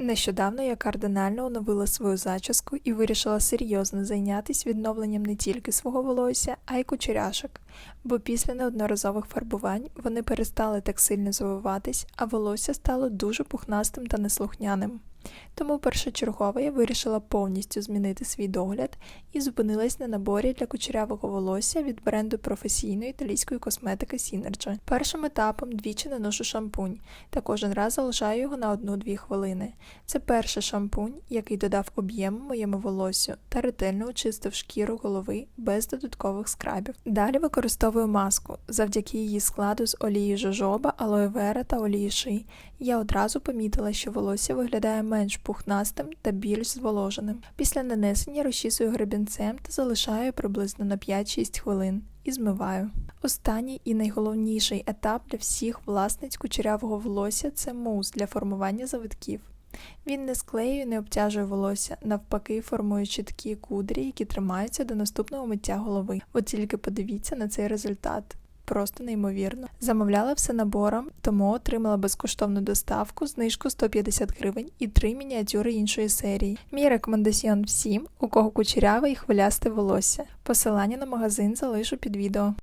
Нещодавно я кардинально оновила свою зачіску і вирішила серйозно зайнятися відновленням не тільки свого волосся, а й кучеряшок, бо після неодноразових фарбувань вони перестали так сильно завиватись, а волосся стало дуже пухнастим та неслухняним. Тому першочергово я вирішила повністю змінити свій догляд і зупинилась на наборі для кучерявого волосся від бренду професійної італійської косметики Synergy. Першим етапом двічі наношу шампунь та кожен раз залишаю його на 1-2 хвилини. Це перший шампунь, який додав об'єму моєму волосю та ретельно очистив шкіру голови без додаткових скрабів. Далі використовую маску. Завдяки її складу з олії жожоба, алоє вера та олії ши. Я одразу помітила, що волосся виглядає менш пухнастим та більш зволоженим. Після нанесення розчісую гребінцем та залишаю приблизно на 5-6 хвилин і змиваю. Останній і найголовніший етап для всіх власниць кучерявого волосся це мус для формування завитків. Він не склеює, не обтяжує волосся, навпаки, формує чіткі кудрі, які тримаються до наступного миття голови. От тільки подивіться на цей результат. Просто неймовірно. Замовляла все набором, тому отримала безкоштовну доставку, знижку 150 гривень і три мініатюри іншої серії. Мій рекомендаціон всім, у кого кучеряве і хвилясте волосся. Посилання на магазин залишу під відео.